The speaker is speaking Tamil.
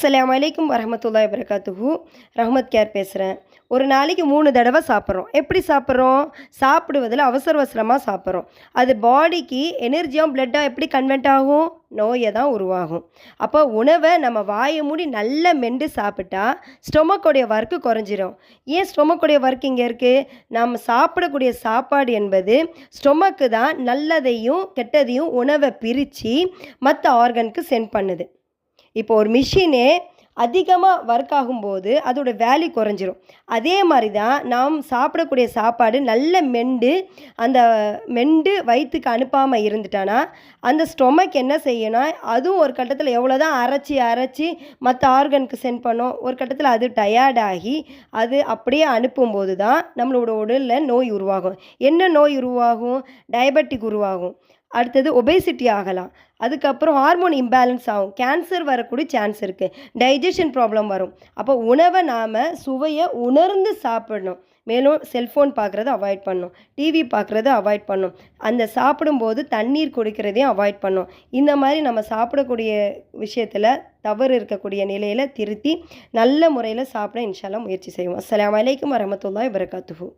அஸ்லாம் அலைக்கும் வரமத்துல்லா வரகாத்துஹு ரஹ்மத் கேர் பேசுகிறேன் ஒரு நாளைக்கு மூணு தடவை சாப்பிட்றோம். எப்படி சாப்பிட்றோம்? சாப்பிடுவதில் அவசர அவசரமாக சாப்பிட்றோம். அது பாடிக்கு எனர்ஜியாக பிளட்டாக எப்படி கன்வெர்ட் ஆகும்? நோயை தான் உருவாகும். அப்போ உணவை நம்ம வாயை மூடி நல்லா மெண்டு சாப்பிட்டா ஸ்டொமக்கோடைய ஒர்க்கு குறைஞ்சிரும். ஏன் ஸ்டொமக்கோடைய ஒர்க் இங்கே இருக்குது நம்ம சாப்பிடக்கூடிய சாப்பாடு என்பது ஸ்டொமக்கு தான் நல்லதையும் கெட்டதையும் உணவை பிரித்து மற்ற ஆர்கனுக்கு சென்ட் பண்ணுது. இப்போ ஒரு மிஷினே அதிகமாக ஒர்க் ஆகும்போது அதோட வேல்யூ குறைஞ்சிரும். அதே மாதிரி தான் நாம் சாப்பிடக்கூடிய சாப்பாடு நல்ல மெண்டு அந்த மெண்டு வயிற்றுக்கு அனுப்பாமல் இருந்துட்டானா அந்த ஸ்டொமக் என்ன செய்யணும் அதுவும் ஒரு கட்டத்தில் எவ்வளோ தான் அரைச்சி அரைச்சி மற்ற ஆர்கனுக்கு சென்ட் பண்ணோம் ஒரு கட்டத்தில் அது டயர்ட் ஆகி அது அப்படியே அனுப்பும்போது தான் நம்மளோட உடலில் நோய் உருவாகும். என்ன நோய் உருவாகும்? டயபெட்டிக் உருவாகும். அடுத்தது ஒபேசிட்டி ஆகலாம். அதுக்கப்புறம் ஹார்மோன் இம்பேலன்ஸ் ஆகும். கேன்சர் வரக்கூடிய சான்ஸ் இருக்குது டைஜஷன் ப்ராப்ளம் வரும். அப்போ உணவை நாம் சுவையை உணர்ந்து சாப்பிடணும். மேலும் செல்ஃபோன் பார்க்குறத அவாய்ட் பண்ணும் டிவி பார்க்குறத அவாய்ட் பண்ணும் அந்த சாப்பிடும்போது தண்ணீர் குடிக்கிறதையும் அவாய்ட் பண்ணும் இந்த மாதிரி நம்ம சாப்பிடக்கூடிய விஷயத்தில் தவறு இருக்கக்கூடிய நிலையில் திருத்தி நல்ல முறையில் சாப்பிட இன்ஷாலாம் முயற்சி செய்வோம். அஸ்ஸலாமு அலைக்கும் இவரை வரகாத்துஹூ